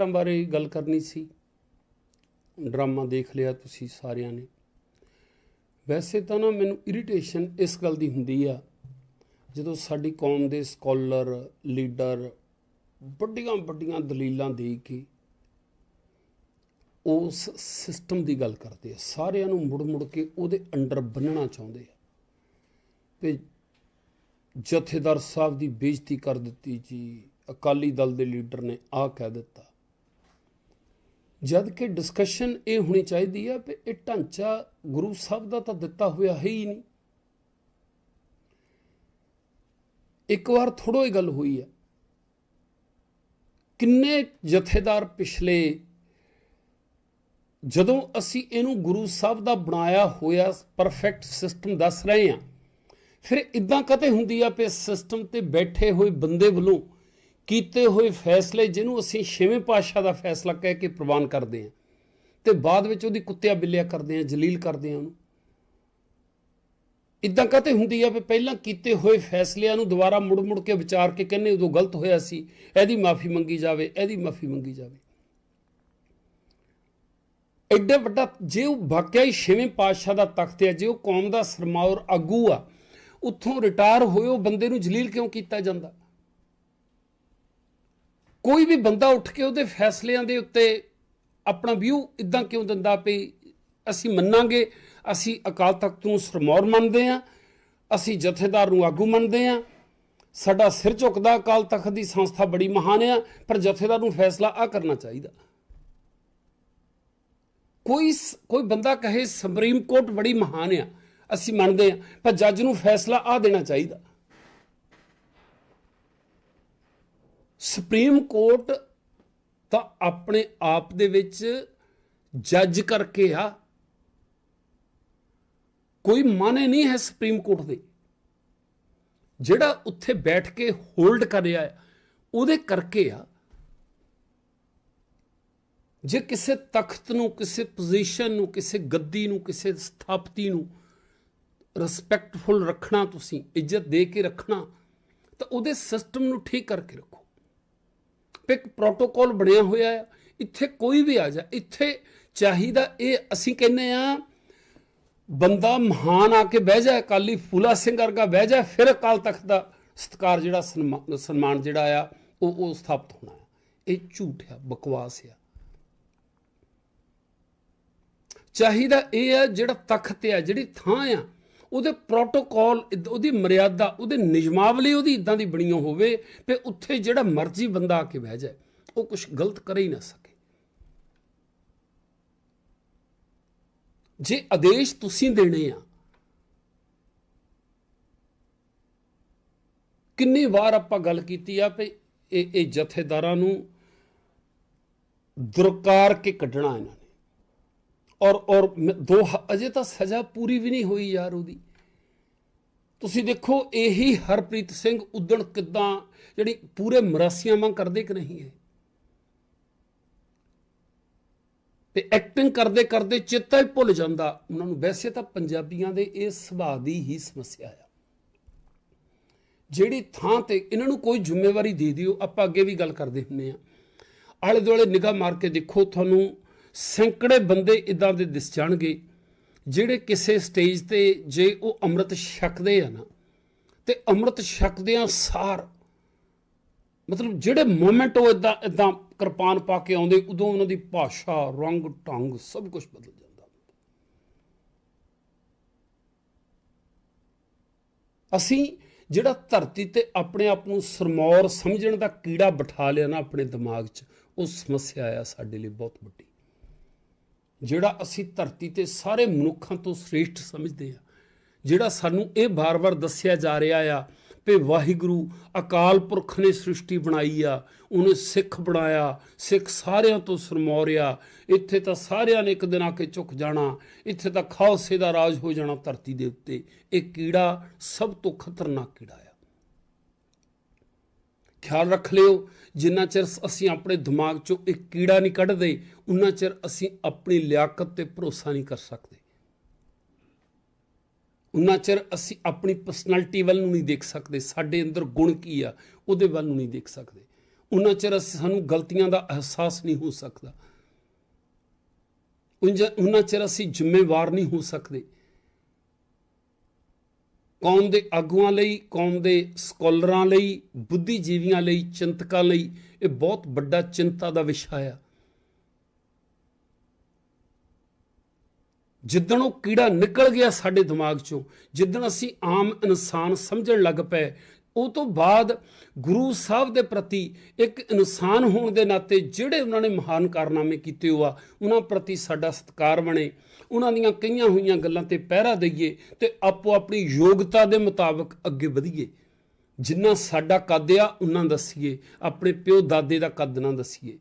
ਫਿਲਮਾਂ ਬਾਰੇ ਗੱਲ ਕਰਨੀ ਸੀ। ਡਰਾਮਾ ਦੇਖ ਲਿਆ ਤੁਸੀਂ ਸਾਰਿਆਂ ਨੇ। ਵੈਸੇ ਤਾਂ ਨਾ ਮੈਨੂੰ ਇਰੀਟੇਸ਼ਨ ਇਸ ਗੱਲ ਦੀ ਹੁੰਦੀ ਆ, ਜਦੋਂ ਸਾਡੀ ਕੌਮ ਦੇ ਸਕਾਲਰ ਲੀਡਰ ਵੱਡੀਆਂ ਵੱਡੀਆਂ ਦਲੀਲਾਂ ਦੇ ਕੇ ਉਸ ਸਿਸਟਮ ਦੀ ਗੱਲ ਕਰਦੇ ਆ। ਸਾਰਿਆਂ ਨੂੰ ਮੁੜ ਮੁੜ ਕੇ ਉਹਦੇ ਅੰਡਰ ਬੰਨਣਾ ਚਾਹੁੰਦੇ ਆ। ਤੇ ਜਥੇਦਾਰ ਸਾਹਿਬ ਦੀ ਬੇਇੱਜ਼ਤੀ ਕਰ ਦਿੱਤੀ ਜੀ, ਅਕਾਲੀ ਦਲ ਦੇ ਲੀਡਰ ਨੇ ਆਹ ਕਹਿ ਦਿੱਤਾ। ਜਦ ਕਿ ਡਿਸਕਸ਼ਨ ਇਹ ਹੋਣੀ ਚਾਹੀਦੀ ਆ ਕਿ ਇਹ ਢਾਂਚਾ ਗੁਰੂ ਸਾਹਿਬ ਦਾ ਤਾਂ ਦਿੱਤਾ ਹੋਇਆ ਹੈ ਹੀ ਨਹੀਂ। ਇੱਕ ਵਾਰ ਥੋੜੋ ਹੀ ਗੱਲ ਹੋਈ ਆ। ਕਿੰਨੇ ਜਥੇਦਾਰ ਪਿਛਲੇ ਜਦੋਂ ਅਸੀਂ ਇਹਨੂੰ ਗੁਰੂ ਸਾਹਿਬ ਦਾ ਬਣਾਇਆ ਹੋਇਆ ਪਰਫੈਕਟ ਸਿਸਟਮ ਦੱਸ ਰਹੇ ਹਾਂ ਫਿਰ ਇਦਾਂ ਕਦੇ ਹੁੰਦੀ ਆ ਕਿ ਸਿਸਟਮ ਤੇ ਬੈਠੇ ਹੋਏ ਬੰਦੇ ਵੱਲੋਂ ਕੀਤੇ ਹੋਏ ਫੈਸਲੇ ਜਿਹਨੂੰ ਅਸੀਂ ਛੇਵੇਂ ਪਾਤਸ਼ਾਹ ਦਾ ਫੈਸਲਾ ਕਹਿ ਕੇ ਪ੍ਰਵਾਨ ਕਰਦੇ ਹਾਂ ਤੇ ਬਾਅਦ ਵਿੱਚ ਉਹਦੀ ਕੁੱਤਿਆ ਬਿੱਲਿਆ ਕਰਦੇ ਹਾਂ, ਜਲੀਲ ਕਰਦੇ ਹਾਂ ਉਹਨੂੰ। ਇਦਾਂ ਕਦੇ ਹੁੰਦੀ ਆ ਵੀ ਪਹਿਲਾਂ ਕੀਤੇ ਹੋਏ ਫੈਸਲਿਆਂ ਨੂੰ ਦੁਬਾਰਾ ਮੁੜ ਮੁੜ ਕੇ ਵਿਚਾਰ ਕੇ ਕਹਿੰਨੇ ਉਦੋਂ ਗਲਤ ਹੋਇਆ ਸੀ, ਇਹਦੀ ਮਾਫੀ ਮੰਗੀ ਜਾਵੇ, ਇਹਦੀ ਮਾਫੀ ਮੰਗੀ ਜਾਵੇ। ਐਡਾ ਵੱਡਾ ਜੇ ਉਹ ਵਾਕਿਆ ਹੀ ਛੇਵੇਂ ਪਾਤਸ਼ਾਹ ਦਾ ਤਖਤ ਹੈ ਜੇ ਉਹ ਕੌਮ ਦਾ ਸਰਮਾਉਰ ਆਗੂ ਆ, ਉੱਥੋਂ ਰਿਟਾਇਰ ਹੋਏ ਉਹ ਬੰਦੇ ਨੂੰ ਜਲੀਲ ਕਿਉਂ ਕੀਤਾ ਜਾਂਦਾ? ਕੋਈ ਵੀ ਬੰਦਾ ਉੱਠ ਕੇ ਉਹਦੇ ਫੈਸਲਿਆਂ ਦੇ ਉੱਤੇ ਆਪਣਾ ਵਿਊ ਇਦਾਂ ਕਿਉਂ ਦਿੰਦਾ ਵੀ ਅਸੀਂ ਮੰਨਾਂਗੇ, ਅਸੀਂ ਅਕਾਲ ਤਖਤ ਨੂੰ ਸਰਮੌਰ ਮੰਨਦੇ ਆ ਅਸੀਂ ਜਥੇਦਾਰ ਨੂੰ ਆਗੂ ਮੰਨਦੇ ਆ ਸਾਡਾ ਸਿਰ ਝੁਕਦਾ ਅਕਾਲ ਤਖਤ ਦੀ ਸੰਸਥਾ ਬੜੀ ਮਹਾਨ ਆ, ਪਰ ਜਥੇਦਾਰ ਨੂੰ ਫੈਸਲਾ ਆ ਕਰਨਾ ਚਾਹੀਦਾ। ਕੋਈ ਕੋਈ ਬੰਦਾ ਕਹੇ ਸੁਪਰੀਮ ਕੋਰਟ ਬੜੀ ਮਹਾਨ ਆ, ਅਸੀਂ ਮੰਨਦੇ ਆ ਪਰ ਜੱਜ ਨੂੰ ਫੈਸਲਾ ਆ ਦੇਣਾ ਚਾਹੀਦਾ। ਸੁਪਰੀਮ ਕੋਰਟ ਤਾਂ ਆਪਣੇ ਆਪ ਦੇ ਵਿੱਚ ਜੱਜ ਕਰਕੇ ਆ। ਕੋਈ ਮਾਨੇ ਨਹੀਂ ਹੈ ਸੁਪਰੀਮ ਕੋਰਟ ਦੇ। ਜਿਹੜਾ ਉੱਥੇ ਬੈਠ ਕੇ ਹੋਲਡ ਕਰ ਰਿਹਾ ਹੈ, ਉਹਦੇ ਕਰਕੇ ਆ। ਜੇ ਕਿਸੇ ਤਖਤ ਨੂੰ, ਕਿਸੇ ਪੋਜੀਸ਼ਨ ਨੂੰ, ਕਿਸੇ ਗੱਦੀ ਨੂੰ, ਕਿਸੇ ਸਥਾਪਤੀ ਨੂੰ ਰਿਸਪੈਕਟਫੁਲ ਰੱਖਣਾ ਤੁਸੀਂ, ਇੱਜ਼ਤ ਦੇ ਕੇ ਰੱਖਣਾ, ਤਾਂ ਉਹਦੇ ਸਿਸਟਮ ਨੂੰ ਠੀਕ ਕਰਕੇ ਰੱਖੋ। ਇੱਕ ਪ੍ਰੋਟੋਕੋਲ ਬਣਿਆ ਹੋਇਆ ਹੈ ਇੱਥੇ ਕੋਈ ਵੀ ਆ ਜਾ, ਇੱਥੇ ਚਾਹੀਦਾ ਇਹ ਅਸੀਂ ਕਹਿੰਦੇ ਆ, ਬੰਦਾ ਮਹਾਨ ਆ ਕੇ ਬਹਿ ਜਾ, ਅਕਾਲੀ ਫੂਲਾ ਸਿੰਘ ਵਰਗਾ ਬਹਿ ਜਾ, ਫਿਰ ਅਕਾਲ ਤਖਤ ਦਾ ਸਤਕਾਰ ਜਿਹੜਾ ਸਨਮਾਨ ਜਿਹੜਾ ਆ, ਉਹ ਉਹ ਸਥਾਪਿਤ ਹੋਣਾ ਹੈ ਇਹ ਝੂਠ ਆ, ਬਕਵਾਸ ਆ। ਚਾਹੀਦਾ ਇਹ ਆ ਜਿਹੜਾ ਤਖਤ ਆ, ਜਿਹੜੀ ਥਾਂ ਆ ਉਹਦੇ ਪ੍ਰੋਟੋਕਾਲ ਉਹਦੀ ਮਰਿਆਦਾ, ਉਹਦੇ ਨਿਯਮਾਵਲੀ ਉਹਦੀ ਇਦਾਂ ਦੀ ਬਣੀ ਹੋਵੇ ਕਿ ਉੱਥੇ ਜਿਹੜਾ ਮਰਜ਼ੀ ਬੰਦਾ ਆ ਕੇ ਬਹਿ ਜਾਏ, ਉਹ ਕੁਝ ਗਲਤ ਕਰ ਹੀ ਨਾ ਸਕੇ। ਜੇ ਆਦੇਸ਼ ਤੁਸੀਂ ਦੇਣੇ ਆ, ਕਿੰਨੀ ਵਾਰ ਆਪਾਂ ਗੱਲ ਕੀਤੀ ਆ ਕਿ ਇਹ ਇਹ ਜਥੇਦਾਰਾਂ ਨੂੰ ਦੁਰਕਾਰ ਕੇ ਕੱਢਣਾ ਇਹਨਾਂ ਨੇ। ਔਰ ਔਰ ਦੋ ਅਜੇ ਤਾਂ ਸਜ਼ਾ ਪੂਰੀ ਵੀ ਨਹੀਂ ਹੋਈ ਯਾਰ ਉਹਦੀ। ਤੁਸੀਂ ਦੇਖੋ, ਇਹੀ ਹਰਪ੍ਰੀਤ ਸਿੰਘ ਉਦਣ ਕਿਦਾਂ, ਜਿਹੜੀ ਪੂਰੇ ਮਰਾਸੀਆਂ ਵਾਂ ਕਰਦੇ ਕਿ ਨਹੀਂ ਹੈ ਤੇ ਐਕਟਿੰਗ ਕਰਦੇ ਕਰਦੇ ਚੇਤਾ ਹੀ ਭੁੱਲ ਜਾਂਦਾ। ਉਹਨਾਂ ਨੂੰ ਵੈਸੇ ਤਾਂ ਪੰਜਾਬੀਆਂ ਦੇ ਇਹ ਸੁਭਾਅ ਦੀ ਹੀ ਸਮੱਸਿਆ ਆ। ਜਿਹੜੀ ਥਾਂ ਤੇ ਇਹਨਾਂ ਨੂੰ ਕੋਈ ਜ਼ਿੰਮੇਵਾਰੀ ਦੇ ਦਿਓ, ਆਪਾਂ ਅੱਗੇ ਵੀ ਗੱਲ ਕਰਦੇ ਹੁੰਨੇ ਆ ਆਲੇ ਦੁਆਲੇ ਨਿਗਾਹ ਮਾਰ ਕੇ ਦੇਖੋ, ਤੁਹਾਨੂੰ ਸੈਂਕੜੇ ਬੰਦੇ ਇਦਾਂ ਦੇ ਦਿਸ ਜਾਣਗੇ, ਜਿਹੜੇ ਕਿਸੇ ਸਟੇਜ ਤੇ ਜੇ ਉਹ ਅੰਮ੍ਰਿਤ ਛਕਦੇ ਆ ਨਾ, ਤੇ ਅੰਮ੍ਰਿਤ ਛਕਦਿਆਂ ਸਾਰ, ਮਤਲਬ ਜਿਹੜੇ ਮੂਮੈਂਟ ਉਹ ਇਦਾਂ ਇਦਾਂ ਕਿਰਪਾਨ ਪਾ ਕੇ ਆਉਂਦੇ, ਉਦੋਂ ਉਹਨਾਂ ਦੀ ਭਾਸ਼ਾ, ਰੰਗ, ਢੰਗ ਸਭ ਕੁਝ ਬਦਲ ਜਾਂਦਾ। ਅਸੀਂ ਜਿਹੜਾ ਧਰਤੀ ਤੇ ਆਪਣੇ ਆਪ ਨੂੰ ਸਰਮੌਰ ਸਮਝਣ ਦਾ ਕੀੜਾ ਬਿਠਾ ਲਿਆ ਨਾ ਆਪਣੇ ਦਿਮਾਗ 'ਚ, ਉਹ ਸਮੱਸਿਆ ਆ ਸਾਡੇ ਲਈ ਬਹੁਤ ਵੱਡੀ। ਜਿਹੜਾ ਅਸੀਂ ਧਰਤੀ ਤੇ ਸਾਰੇ ਮਨੁੱਖਾਂ ਤੋਂ ਸ੍ਰੇਸ਼ਟ ਸਮਝਦੇ ਆ ਜਿਹੜਾ ਸਾਨੂੰ ਇਹ ਬਾਰ-ਬਾਰ ਦੱਸਿਆ ਜਾ ਰਿਹਾ ਆ ਕਿ ਵਾਹਿਗੁਰੂ ਅਕਾਲ ਪੁਰਖ ਨੇ ਸ੍ਰਿਸ਼ਟੀ ਬਣਾਈ ਆ, ਉਹਨੇ ਸਿੱਖ ਬਣਾਇਆ, ਸਿੱਖ ਸਾਰਿਆਂ ਤੋਂ ਸਰਮੌਰਿਆ, ਇੱਥੇ ਤਾਂ ਸਾਰਿਆਂ ਨੇ ਇੱਕ ਦਿਨ ਆ ਕੇ ਝੁਕ ਜਾਣਾ, ਇੱਥੇ ਤਾਂ ਖਾਲਸੇ ਦਾ ਰਾਜ ਹੋ ਜਾਣਾ ਧਰਤੀ ਦੇ ਉੱਤੇ। ਇਹ ਕੀੜਾ ਸਭ ਤੋਂ ਖਤਰਨਾਕ ਕੀੜਾ ਆ। ਖਿਆਲ ਰੱਖ ਲਿਓ, ਜਿੰਨਾ ਚਿਰ ਅਸੀਂ ਆਪਣੇ ਦਿਮਾਗ ਚੋਂ ਇੱਕ ਕੀੜਾ ਨਹੀਂ ਕੱਢਦੇ, ਉਨਾ ਚਿਰ ਅਸੀਂ ਆਪਣੀ ਲਿਆਕਤ ਤੇ ਭਰੋਸਾ ਨਹੀਂ ਕਰ ਸਕਦੇ। ਉਨਾ ਚਿਰ ਅਸੀਂ ਆਪਣੀ ਪਰਸਨੈਲਿਟੀ ਵੱਲ ਨੂੰ ਨਹੀਂ ਦੇਖ ਸਕਦੇ, ਸਾਡੇ ਅੰਦਰ ਗੁਣ ਕੀ ਆ, ਉਹਦੇ ਵੱਲ ਨੂੰ ਨਹੀਂ ਦੇਖ ਸਕਦੇ। ਉਹਨਾਂ ਚਿਰ ਅਸੀਂ- ਸਾਨੂੰ ਗਲਤੀਆਂ ਦਾ ਅਹਿਸਾਸ ਨਹੀਂ ਹੋ ਸਕਦਾ। ਉੰਜ- ਉਹਨਾਂ ਚਿਰ ਅਸੀਂ ਜ਼ਿੰਮੇਵਾਰ ਨਹੀਂ ਹੋ ਸਕਦੇ। ਕੌਮ ਦੇ ਆਗੂਆਂ ਲਈ, ਕੌਮ ਦੇ ਸਕਾਲਰਾਂ ਲਈ, ਬੁੱਧੀਜੀਵੀਆਂ ਲਈ, ਚਿੰਤਕਾਂ ਲਈ ਇਹ ਬਹੁਤ ਵੱਡਾ ਚਿੰਤਾ ਦਾ ਵਿਸ਼ਾ ਆ। ਜਿੱਦਣ ਉਹ ਕੀੜਾ ਨਿਕਲ ਗਿਆ ਸਾਡੇ ਦਿਮਾਗ ਚੋਂ, ਜਿੱਦਣ ਅਸੀਂ ਆਮ ਇਨਸਾਨ ਸਮਝਣ ਲੱਗ ਪਏ ਉਹ ਤੋਂ ਬਾਅਦ ਗੁਰੂ ਸਾਹਿਬ ਦੇ ਪ੍ਰਤੀ ਇੱਕ ਇਨਸਾਨ ਹੋਣ ਦੇ ਨਾਤੇ ਜਿਹੜੇ ਉਹਨਾਂ ਨੇ ਮਹਾਨ ਕਾਰਨਾਮੇ ਕੀਤੇ ਹੋਆ, ਉਹਨਾਂ ਪ੍ਰਤੀ ਸਾਡਾ ਸਤਿਕਾਰ ਬਣੇ, ਉਹਨਾਂ ਦੀਆਂ ਕਈਆਂ ਹੋਈਆਂ ਗੱਲਾਂ ਤੇ ਪਹਿਰਾ ਦਈਏ ਤੇ ਆਪੋ ਆਪਣੀ ਯੋਗਤਾ ਦੇ ਮੁਤਾਬਕ ਅੱਗੇ ਵਧੀਏ। ਜਿੰਨਾ ਸਾਡਾ ਕੱਦ ਆ, ਉਹਨਾਂ ਦੱਸੀਏ, ਆਪਣੇ ਪਿਓ ਦਾਦੇ ਦਾ ਕੱਦ ਨਾ ਦੱਸੀਏ।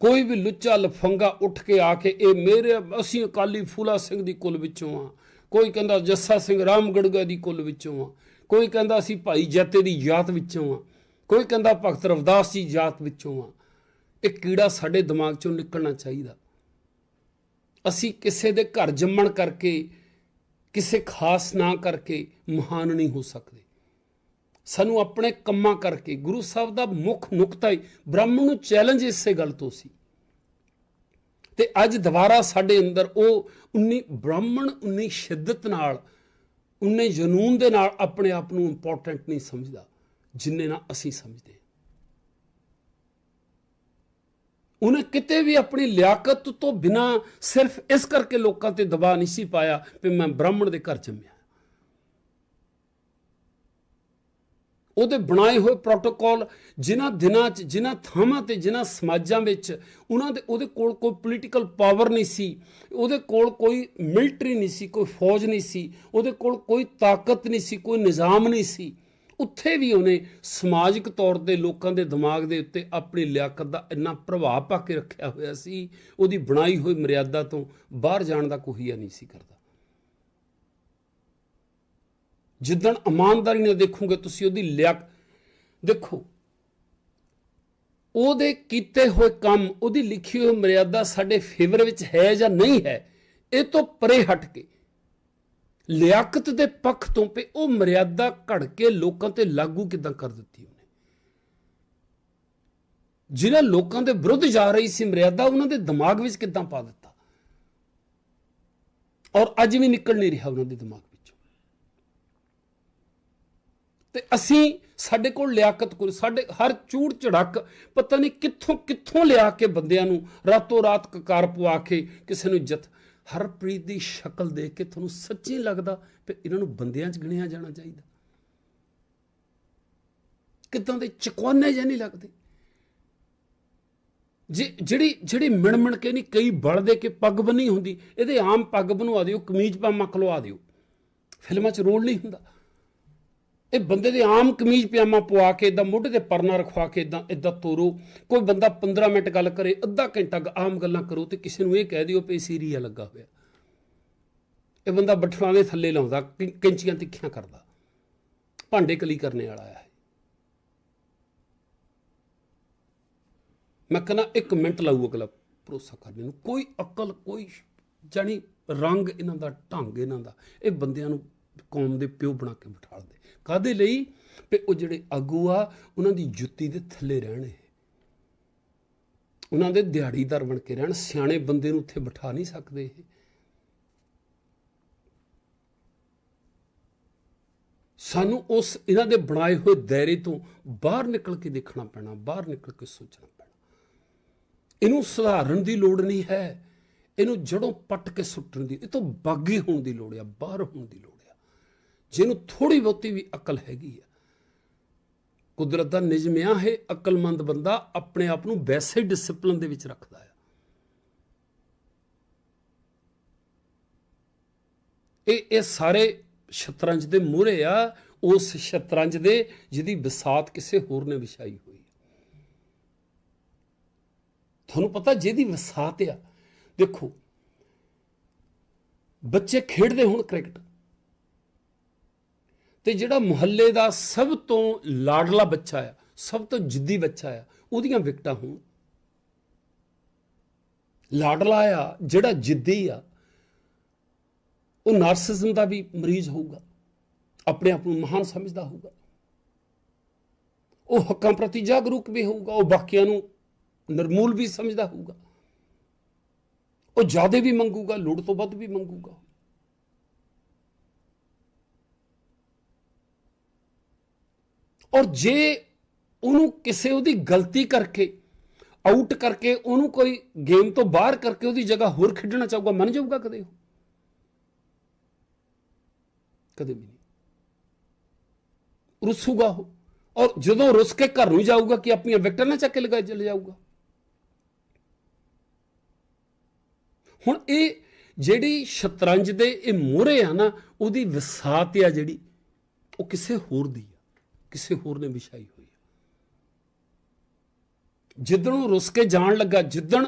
ਕੋਈ ਵੀ ਲੁੱਚਾ ਲਫੰਗਾ ਉੱਠ ਕੇ ਆ ਕੇ, ਇਹ ਮੇਰੇ, ਅਸੀਂ ਅਕਾਲੀ ਫੂਲਾ ਸਿੰਘ ਦੀ ਕੁਲ ਵਿੱਚੋਂ ਆ। ਕੋਈ ਕਹਿੰਦਾ ਜੱਸਾ ਸਿੰਘ ਰਾਮਗੜਗਾ ਦੀ ਕੁੱਲ ਵਿੱਚੋਂ ਆ, ਕੋਈ ਕਹਿੰਦਾ ਅਸੀਂ ਭਾਈ ਜੱਤੇ ਦੀ ਜਾਤ ਵਿੱਚੋਂ ਆ, ਕੋਈ ਕਹਿੰਦਾ ਭਗਤ ਰਵਦਾਸ ਦੀ ਜਾਤ ਵਿੱਚੋਂ ਆ। ਇਹ ਕੀੜਾ ਸਾਡੇ ਦਿਮਾਗ ਚੋਂ ਨਿਕਲਣਾ ਚਾਹੀਦਾ। ਅਸੀਂ ਕਿਸੇ ਦੇ ਘਰ ਜੰਮਣ ਕਰਕੇ, ਕਿਸੇ ਖਾਸ ਨਾਂ ਕਰਕੇ ਮਹਾਨ ਨਹੀਂ ਹੋ ਸਕਦੇ। ਸਾਨੂੰ ਆਪਣੇ ਕੰਮਾਂ ਕਰਕੇ, ਗੁਰੂ ਸਾਹਿਬ ਦਾ ਮੁੱਖ ਨੁਕਤਾ ਹੀ ਬ੍ਰਾਹਮਣ ਨੂੰ ਚੈਲੰਜ ਇਸੇ ਗੱਲ ਤੋਂ ਸੀ। ਤੇ ਅੱਜ ਦੁਬਾਰਾ ਸਾਡੇ ਅੰਦਰ ਉਹ ਉਨੀ ਬ੍ਰਾਹਮਣ, ਉਨੀ ਸ਼ਿੱਦਤ ਨਾਲ, ਉਨੇ ਜਨੂਨ ਦੇ ਨਾਲ ਆਪਣੇ ਆਪ ਨੂੰ ਇੰਪੋਰਟੈਂਟ ਨਹੀਂ ਸਮਝਦਾ, ਜਿੰਨੇ ਨਾਲ ਅਸੀਂ ਸਮਝਦੇ ਉਹਨੇ ਕਿਤੇ ਵੀ ਆਪਣੀ ਲਿਆਕਤ ਤੋਂ ਬਿਨਾ ਸਿਰਫ ਇਸ ਕਰਕੇ ਲੋਕਾਂ ਤੇ ਦਬਾਅ ਨਹੀਂ ਸੀ ਪਾਇਆ ਕਿ ਮੈਂ ਬ੍ਰਾਹਮਣ ਦੇ ਘਰ ਜੰਮਿਆ। ਉਹਦੇ ਬਣਾਏ ਹੋਏ ਪ੍ਰੋਟੋਕਾਲ ਜਿਨ੍ਹਾਂ ਦਿਨਾਂ 'ਚ, ਜਿਨ੍ਹਾਂ ਥਾਵਾਂ ਤੇ, ਜਿਨ੍ਹਾਂ ਸਮਾਜਾਂ ਵਿੱਚ, ਉਹਨਾਂ ਦੇ, ਉਹਦੇ ਕੋਲ ਕੋਈ ਪੋਲੀਟੀਕਲ ਪਾਵਰ ਨਹੀਂ ਸੀ, ਉਹਦੇ ਕੋਲ ਕੋਈ ਮਿਲਟਰੀ ਨਹੀਂ ਸੀ, ਕੋਈ ਫੌਜ ਨਹੀਂ ਸੀ, ਉਹਦੇ ਕੋਲ ਕੋਈ ਤਾਕਤ ਨਹੀਂ ਸੀ, ਕੋਈ ਨਿਜ਼ਾਮ ਨਹੀਂ ਸੀ। ਉੱਥੇ ਵੀ ਉਹਨੇ ਸਮਾਜਿਕ ਤੌਰ ਤੇ ਲੋਕਾਂ ਦੇ ਦਿਮਾਗ ਦੇ ਉੱਤੇ ਆਪਣੀ ਲਿਆਕਤ ਦਾ ਇੰਨਾ ਪ੍ਰਭਾਵ ਪਾ ਕੇ ਰੱਖਿਆ ਹੋਇਆ ਸੀ, ਉਹਦੀ ਬਣਾਈ ਹੋਈ ਮਰਿਆਦਾ ਤੋਂ ਬਾਹਰ ਜਾਣ ਦਾ ਕੋਈ ਨਹੀਂ ਸੀ ਕਰਦਾ। ਜਿੱਦਣ ਇਮਾਨਦਾਰੀ ਨਾਲ ਦੇਖੋਗੇ ਤੁਸੀਂ ਉਹਦੀ ਲਿਆਕ ਦੇਖੋ, ਉਹਦੇ ਕੀਤੇ ਹੋਏ ਕੰਮ, ਉਹਦੀ ਲਿਖੀ ਹੋਈ ਮਰਿਆਦਾ ਸਾਡੇ ਫੇਵਰ ਵਿੱਚ ਹੈ ਜਾਂ ਨਹੀਂ ਹੈ, ਇਹ ਤੋਂ ਪਰੇ ਹਟ ਕੇ। ਲਿਆਕਤ ਦੇ ਪੱਖ ਤੋਂ ਪੇ ਉਹ ਮਰਿਆਦਾ ਘੜ ਕੇ ਲੋਕਾਂ ਤੇ ਲਾਗੂ ਕਿਦਾਂ ਕਰ ਦਿੱਤੀ ਉਹਨੇ? ਜਿਨ੍ਹਾਂ ਲੋਕਾਂ ਦੇ ਵਿਰੁੱਧ ਜਾ ਰਹੀ ਸੀ ਮਰਿਆਦਾ, ਉਹਨਾਂ ਦੇ ਦਿਮਾਗ ਵਿੱਚ ਕਿਦਾਂ ਪਾ ਦਿੱਤਾ? ਔਰ ਅੱਜ ਵੀ ਨਿਕਲ ਨਹੀਂ ਰਿਹਾ ਉਹਨਾਂ ਦੇ ਦਿਮਾਗ ਵਿੱਚੋਂ ਤੇ ਅਸੀਂ ਸਾਡੇ ਕੋਲ ਲਿਆਕਤ ਕੋਈ ਸਾਡੇ ਹਰ ਚੂੜ ਚੜਕ ਪਤਾ ਨਹੀਂ ਕਿੱਥੋਂ ਕਿੱਥੋਂ ਲਿਆ ਕੇ ਬੰਦਿਆਂ ਨੂੰ ਰਾਤੋਂ ਰਾਤ ਕਕਾਰ ਪਵਾ ਕੇ ਕਿਸੇ ਨੂੰ ਜਥ ਹਰਪ੍ਰੀਤ ਦੀ ਸ਼ਕਲ ਦੇਖ ਕੇ ਤੁਹਾਨੂੰ ਸੱਚੀ ਲੱਗਦਾ ਕਿ ਇਹਨਾਂ ਨੂੰ ਬੰਦਿਆਂ 'ਚ ਗਿਣਿਆ ਜਾਣਾ ਚਾਹੀਦਾ। ਕਿਦਾਂ ਦੇ ਚਕਵਾਨੇ ਜਿਹੇ ਨਹੀਂ ਲੱਗਦੇ। ਜੇ ਜਿਹੜੀ ਜਿਹੜੀ ਮਿਣ ਕੇ ਨਹੀਂ ਕਈ ਬਲ ਦੇ ਕੇ ਪੱਗ ਬੰਨੀ ਹੁੰਦੀ, ਇਹਦੇ ਆਮ ਪੱਗ ਬਣਵਾ ਦਿਓ, ਕਮੀਜ਼ ਪਾਮਾ ਖਲਵਾ ਦਿਓ। ਫਿਲਮਾਂ 'ਚ ਰੋਲ ਨਹੀਂ ਹੁੰਦਾ। ਇਹ ਬੰਦੇ ਦੇ ਆਮ ਕਮੀਜ਼ ਪਜਾਮਾ ਪਵਾ ਕੇ ਇਦਾਂ ਮੋਢੇ ਤੇ ਪਰਨਾ ਰਖਵਾ ਕੇ ਇਦਾਂ ਇਦਾਂ ਤੋਰੋ। ਕੋਈ ਬੰਦਾ 15 ਮਿੰਟ ਗੱਲ ਕਰੇ, ਅੱਧਾ ਘੰਟਾ ਆਮ ਗੱਲਾਂ ਕਰੋ ਤੇ ਕਿਸੇ ਨੂੰ ਇਹ ਕਹਿ ਦਿਓ ਪਈ ਸੀਰੀਆ ਲੱਗਾ ਹੋਇਆ। ਇਹ ਬੰਦਾ ਬੱਠਲਾਂ ਦੇ ਥੱਲੇ ਲਾਉਂਦਾ ਕੈਂਚੀਆਂ ਤਿੱਖੀਆਂ ਕਰਦਾ। ਭਾਂਡੇ ਕਲੀ ਕਰਨੇ ਵਾਲਾ ਹੈ। ਮੈਂ ਕਹਿੰਦਾ 1 ਮਿੰਟ ਲਾਊ ਅਗਲਾ ਭਰੋਸਾ ਕਰਨੇ ਨੂੰ ਕੋਈ ਅਕਲ, ਕੋਈ ਜਾਨੀ ਰੰਗ ਇਹਨਾਂ ਦਾ, ਢੰਗ ਇਹਨਾਂ ਦਾ, ਇਹ ਬੰਦਿਆਂ ਨੂੰ ਕੌਮ ਦੇ ਪਿਓ ਬਣਾ ਕੇ ਬਿਠਾਲਦੇ ਕਾਦੇ ਲਈ? ਵੀ ਉਹ ਜਿਹੜੇ ਆਗੂ ਆ, ਉਹਨਾਂ ਦੀ ਜੁੱਤੀ ਦੇ ਥੱਲੇ ਰਹਿਣੇ ਉਹਨਾਂ ਦੇ ਦਿਹਾੜੀਦਾਰ ਬਣ ਕੇ ਰਹਿਣ, ਸਿਆਣੇ ਬੰਦੇ ਨੂੰ ਉੱਥੇ ਬਿਠਾ ਨਹੀਂ ਸਕਦੇ ਇਹ। ਸਾਨੂੰ ਉਸ, ਇਹਨਾਂ ਦੇ ਬਣਾਏ ਹੋਏ ਦਾਇਰੇ ਤੋਂ ਬਾਹਰ ਨਿਕਲ ਕੇ ਦੇਖਣਾ ਪੈਣਾ, ਬਾਹਰ ਨਿਕਲ ਕੇ ਸੋਚਣਾ ਪੈਣਾ। ਇਹਨੂੰ ਸੁਧਾਰਨ ਦੀ ਲੋੜ ਨਹੀਂ ਹੈ। ਇਹਨੂੰ ਜੜੋਂ ਪੱਟ ਕੇ ਸੁੱਟਣ ਦੀ, ਇਹ ਤੋਂ ਬਾਗੀ ਹੋਣ ਦੀ ਲੋੜ ਆ, ਬਾਹਰ ਹੋਣ ਦੀ ਲੋੜ ਜਿਹਨੂੰ ਥੋੜੀ ਬਹੁਤੀ ਵੀ ਅਕਲ ਹੈਗੀ ਆ। ਕੁਦਰਤ ਦਾ ਨਿਯਮ ਆ ਹੈ, ਅਕਲਮੰਦ ਬੰਦਾ ਆਪਣੇ ਆਪ ਨੂੰ ਵੈਸੇ ਹੀ ਡਿਸਪਲਿਨ ਦੇ ਵਿੱਚ ਰੱਖਦਾ ਆ। ਇਹ ਇਹ ਸਾਰੇ ਸ਼ਤਰੰਜ ਦੇ ਮੂਹਰੇ ਆ, ਉਸ ਸ਼ਤਰੰਜ ਦੇ ਜਿਹਦੀ ਵਿਸਾਤ ਕਿਸੇ ਹੋਰ ਨੇ ਵਿਛਾਈ ਹੋਈ ਤੁਹਾਨੂੰ ਪਤਾ ਜਿਹਦੀ ਵਿਸਾਤ ਆ? ਦੇਖੋ, ਬੱਚੇ ਖੇਡਦੇ ਹੁਣ ਕ੍ਰਿਕਟ। ਤੇ ਜਿਹੜਾ ਮੁਹੱਲੇ ਦਾ ਸਭ ਤੋਂ ਲਾਡਲਾ ਬੱਚਾ ਆ, ਸਭ ਤੋਂ ਜਿੱਦੀ ਬੱਚਾ ਆ, ਉਹਦੀਆਂ ਵਿਕਟਾਂ ਹੋਣ। ਲਾਡਲਾ ਆ, ਜਿਹੜਾ ਜਿੱਦੀ ਆ, ਉਹ ਨਾਰਸਿਜ਼ਮ ਦਾ ਵੀ ਮਰੀਜ਼ ਹੋਊਗਾ, ਆਪਣੇ ਆਪ ਨੂੰ ਮਹਾਨ ਸਮਝਦਾ ਹੋਊਗਾ। ਉਹ ਹੱਕਾਂ ਪ੍ਰਤੀ ਜਾਗਰੂਕ ਵੀ ਹੋਊਗਾ, ਉਹ ਬਾਕੀਆਂ ਨੂੰ ਨਿਰਮੂਲ ਵੀ ਸਮਝਦਾ ਹੋਊਗਾ। ਉਹ ਜ਼ਿਆਦਾ ਵੀ ਮੰਗੂਗਾ, ਲੋੜ ਤੋਂ ਵੱਧ ਵੀ ਮੰਗੂਗਾ। ਔਰ ਜੇ ਉਹਨੂੰ ਕਿਸੇ ਉਹਦੀ ਗਲਤੀ ਕਰਕੇ ਆਊਟ ਕਰਕੇ ਉਹਨੂੰ ਕੋਈ ਗੇਮ ਤੋਂ ਬਾਹਰ ਕਰਕੇ ਉਹਦੀ ਜਗ੍ਹਾ ਹੋਰ ਖੇਡਣਾ ਚਾਹੂਗਾ, ਮੰਨ ਜਾਊਗਾ ਕਦੇ ਉਹ? ਕਦੇ ਵੀ ਨਹੀਂ। ਰੁੱਸੂਗਾ ਉਹ। ਔਰ ਜਦੋਂ ਰੁੱਸ ਕੇ ਘਰ ਨੂੰ ਜਾਊਗਾ ਕਿ ਆਪਣੀਆਂ ਵਿਕਟਾਂ ਨਾ ਚੱਕ ਕੇ ਲਗਾ ਚਲੇ ਜਾਊਗਾ। ਹੁਣ ਇਹ ਜਿਹੜੀ ਸ਼ਤਰੰਜ ਦੇ ਇਹ ਮੋਹਰੇ ਆ ਨਾ, ਉਹਦੀ ਵਿਸਾਤ ਆ ਜਿਹੜੀ, ਉਹ ਕਿਸੇ ਹੋਰ ਦੀ ਆ। ਕਿਸੇ ਹੋਰ ਨੇ ਵਿਛਾਈ ਹੋਈ ਆ ਜਿੱਦਣ ਉਹ ਰੁੱਸ ਕੇ ਜਾਣ ਲੱਗਾ, ਜਿੱਦਣ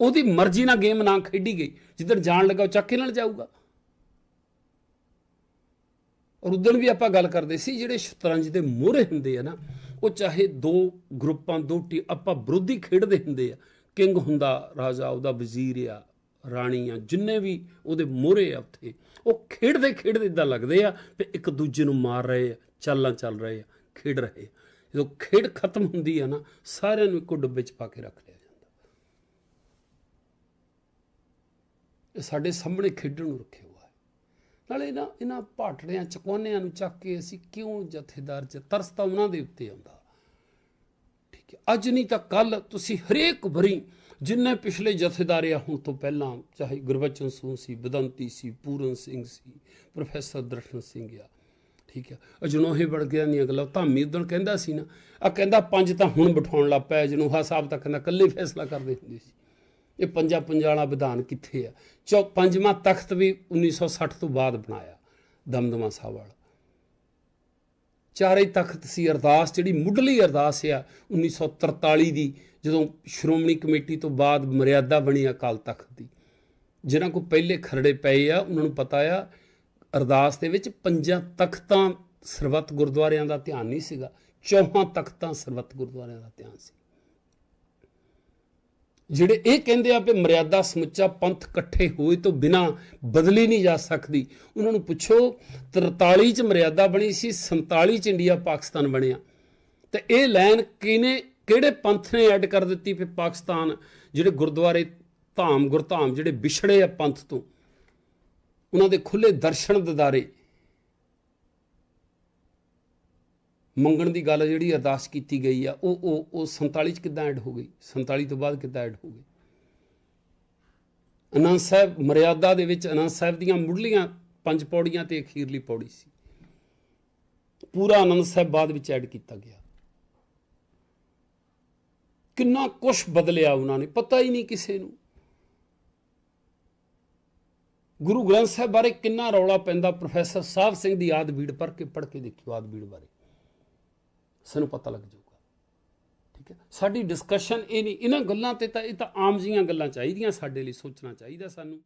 ਉਹਦੀ ਮਰਜ਼ੀ ਨਾਲ ਗੇਮ ਨਾ ਖੇਡੀ ਗਈ, ਜਿੱਦਣ ਜਾਣ ਲੱਗਾ, ਉਹ ਚੱਕੇ ਨਾਲ ਜਾਊਗਾ। ਔਰ ਉਦੋਂ ਵੀ ਆਪਾਂ ਗੱਲ ਕਰਦੇ ਸੀ, ਜਿਹੜੇ ਸ਼ਤਰੰਜ ਦੇ ਮੋਹਰੇ ਹੁੰਦੇ ਆ ਨਾ, ਉਹ ਚਾਹੇ ਦੋ ਗਰੁੱਪਾਂ, ਦੋ ਟੀ, ਆਪਾਂ ਵਿਰੋਧੀ ਖੇਡਦੇ ਹੁੰਦੇ ਆ। ਕਿੰਗ ਹੁੰਦਾ, ਰਾਜਾ ਉਹਦਾ ਵਜ਼ੀਰ ਆ, ਰਾਣੀ ਆ, ਜਿੰਨੇ ਵੀ ਉਹਦੇ ਮੋਹਰੇ ਆ ਉੱਥੇ, ਉਹ ਖੇਡਦੇ ਖੇਡਦੇ ਇਦਾਂ ਲੱਗਦੇ ਆ ਤੇ ਇੱਕ ਦੂਜੇ ਨੂੰ ਮਾਰ ਰਹੇ ਆ ਚਾਲਾਂ ਚੱਲ ਰਹੇ ਆ, ਖੇਡ ਰਹੇ ਆ। ਜਦੋਂ ਖੇਡ ਖਤਮ ਹੁੰਦੀ ਆ ਨਾ, ਸਾਰਿਆਂ ਨੂੰ ਇੱਕੋ ਡੱਬੇ 'ਚ ਪਾ ਕੇ ਰੱਖ ਲਿਆ ਜਾਂਦਾ। ਇਹ ਸਾਡੇ ਸਾਹਮਣੇ ਖੇਡਣ ਨੂੰ ਰੱਖਿਆ ਹੋਇਆ ਹੈ। ਨਾਲੇ ਇਹਨਾਂ ਇਹਨਾਂ ਭਾਟੜਿਆਂ ਚਕੋਨਿਆਂ ਨੂੰ ਚੱਕ ਕੇ ਅਸੀਂ ਕਿਉਂ ਜਥੇਦਾਰ ਚ ਤਰਸ ਤਾਂ ਉਹਨਾਂ ਦੇ ਉੱਤੇ ਆਉਂਦਾ? ਠੀਕ ਹੈ, ਅੱਜ ਨਹੀਂ ਤਾਂ ਕੱਲ ਤੁਸੀਂ ਹਰੇਕ ਵਰੀ ਜਿੰਨੇ ਪਿਛਲੇ ਜਥੇਦਾਰ ਆ ਹੁਣ ਤੋਂ ਪਹਿਲਾਂ, ਚਾਹੇ ਗੁਰਬਚਨ ਸੂਹ ਸੀ, ਬਦੰਤੀ ਸੀ, ਪੂਰਨ ਸਿੰਘ ਸੀ, ਪ੍ਰੋਫੈਸਰ ਦਰਸ਼ਨ ਸਿੰਘ ਆ ਠੀਕ ਆ। ਅਜਨੋਹੇ ਵਰਗਿਆਂ ਦੀਆਂ ਗੱਲਾਂ ਧਾਮੀ ਉਦੋਂ ਕਹਿੰਦਾ ਸੀ ਨਾ। ਆ ਕਹਿੰਦਾ ਪੰਜ ਤਾਂ ਹੁਣ ਬਿਠਾਉਣ ਲੱਗ ਪਿਆ, ਜਨੂਹਾ ਸਾਹਿਬ ਤਾਂ ਕਹਿੰਦਾ ਇਕੱਲੇ ਫੈਸਲਾ ਕਰਦੇ ਹੁੰਦੇ ਸੀ। ਇਹ ਪੰਜਾ ਪੰਜਾ ਵਾਲਾ ਵਿਧਾਨ ਕਿੱਥੇ ਆ? ਚੌ ਪੰਜਵਾਂ ਤਖਤ ਵੀ 1960 ਤੋਂ ਬਾਅਦ ਬਣਾਇਆ, ਦਮਦਮਾ ਸਾਹਿਬ ਵਾਲਾ। ਚਾਰੇ ਤਖਤ ਸੀ ਅਰਦਾਸ, ਜਿਹੜੀ ਮੁੱਢਲੀ ਅਰਦਾਸ ਆ 1943 ਦੀ, ਜਦੋਂ ਸ਼੍ਰੋਮਣੀ ਕਮੇਟੀ ਤੋਂ ਬਾਅਦ ਮਰਿਆਦਾ ਬਣੀ ਅਕਾਲ ਤਖਤ ਦੀ। ਜਿਨ੍ਹਾਂ ਕੋ ਪਹਿਲੇ ਖਰੜੇ ਪਏ ਆ, ਉਹਨਾਂ ਨੂੰ ਪਤਾ ਆ ਅਰਦਾਸ ਦੇ ਵਿੱਚ ਪੰਜਾਂ ਤਖਤਾਂ ਸਰਬੱਤ ਗੁਰਦੁਆਰਿਆਂ ਦਾ ਧਿਆਨ ਨਹੀਂ ਸੀਗਾ। ਚੌਹਾਂ ਤਖਤਾਂ ਸਰਬੱਤ ਗੁਰਦੁਆਰਿਆਂ ਦਾ ਧਿਆਨ ਸੀ। ਜਿਹੜੇ ਇਹ ਕਹਿੰਦੇ ਆ ਕਿ ਮਰਿਆਦਾ ਸਮੁੱਚਾ ਪੰਥ ਇਕੱਠੇ ਹੋਏ ਤੋਂ ਬਿਨਾ ਬਦਲੀ ਨਹੀਂ ਜਾ ਸਕਦੀ, ਉਹਨਾਂ ਨੂੰ ਪੁੱਛੋ 43 ਚ ਮਰਿਆਦਾ ਬਣੀ ਸੀ 47 ਚ ਇੰਡੀਆ ਪਾਕਿਸਤਾਨ ਬਣਿਆ। ਤੇ ਇਹ ਲਾਈਨ ਕਿਨੇ ਕਿਹੜੇ ਪੰਥ ਨੇ ਐਡ ਕਰ ਦਿੱਤੀ ਫਿਰ ਪਾਕਿਸਤਾਨ, ਜਿਹੜੇ ਗੁਰਦੁਆਰੇ ਧਾਮ, ਗੁਰਧਾਮ ਜਿਹੜੇ ਵਿਛੜੇ ਆ ਪੰਥ ਤੋਂ? ਉਹਨਾਂ ਦੇ ਖੁੱਲੇ ਦਰਸ਼ਨ ਦਿਦਾਰੇ। ਮੰਗਣ ਦੀ ਗੱਲ ਜਿਹੜੀ ਅਰਦਾਸ ਕੀਤੀ ਗਈ ਆ, ਉਹ ਉਹ ਉਹ 47 ਚ ਕਿੱਦਾਂ ਐਡ ਹੋ ਗਈ? 47 ਤੋਂ ਬਾਅਦ ਕਿੱਦਾਂ ਐਡ ਹੋ ਗਈ? ਅਨੰਦ ਸਾਹਿਬ ਮਰਿਆਦਾ ਦੇ ਵਿੱਚ ਅਨੰਦ ਸਾਹਿਬ ਦੀਆਂ ਮੁੱਢਲੀਆਂ ਪੰਜ ਪੌੜੀਆਂ ਤੇ ਅਖੀਰਲੀ ਪੌੜੀ ਸੀ। ਪੂਰਾ ਆਨੰਦ ਸਾਹਿਬ ਬਾਅਦ ਵਿੱਚ ਐਡ ਕੀਤਾ ਗਿਆ। ਕਿੰਨਾ ਕੁਝ ਬਦਲਿਆ ਉਹਨਾਂ ਨੇ, ਪਤਾ ਹੀ ਨਹੀਂ ਕਿਸੇ ਨੂੰ। ਗੁਰੂ ਗ੍ਰੰਥ ਸਾਹਿਬ ਬਾਰੇ ਕਿੰਨਾ ਰੌਲਾ ਪੈਂਦਾ, ਪ੍ਰੋਫੈਸਰ ਸਾਹਿਬ ਸਿੰਘ ਦੀ ਆਦ ਬੀੜ ਪੜ੍ਹ ਕੇ ਪੜ੍ਹ ਕੇ ਦੇਖਿਓ ਆਦ ਬੀੜ ਬਾਰੇ। ਸਾਨੂੰ ਪਤਾ ਲੱਗ ਜਾਊਗਾ। ਠੀਕ ਹੈ? ਸਾਡੀ ਡਿਸਕਸ਼ਨ ਇਹ ਨਹੀਂ, ਇਹਨਾਂ ਗੱਲਾਂ ਤੇ ਤਾਂ ਇਹ ਤਾਂ ਆਮ ਜੀਆਂ ਗੱਲਾਂ ਚਾਹੀਦੀਆਂ ਸਾਡੇ ਲਈ, ਸੋਚਣਾ ਚਾਹੀਦਾ ਸਾਨੂੰ।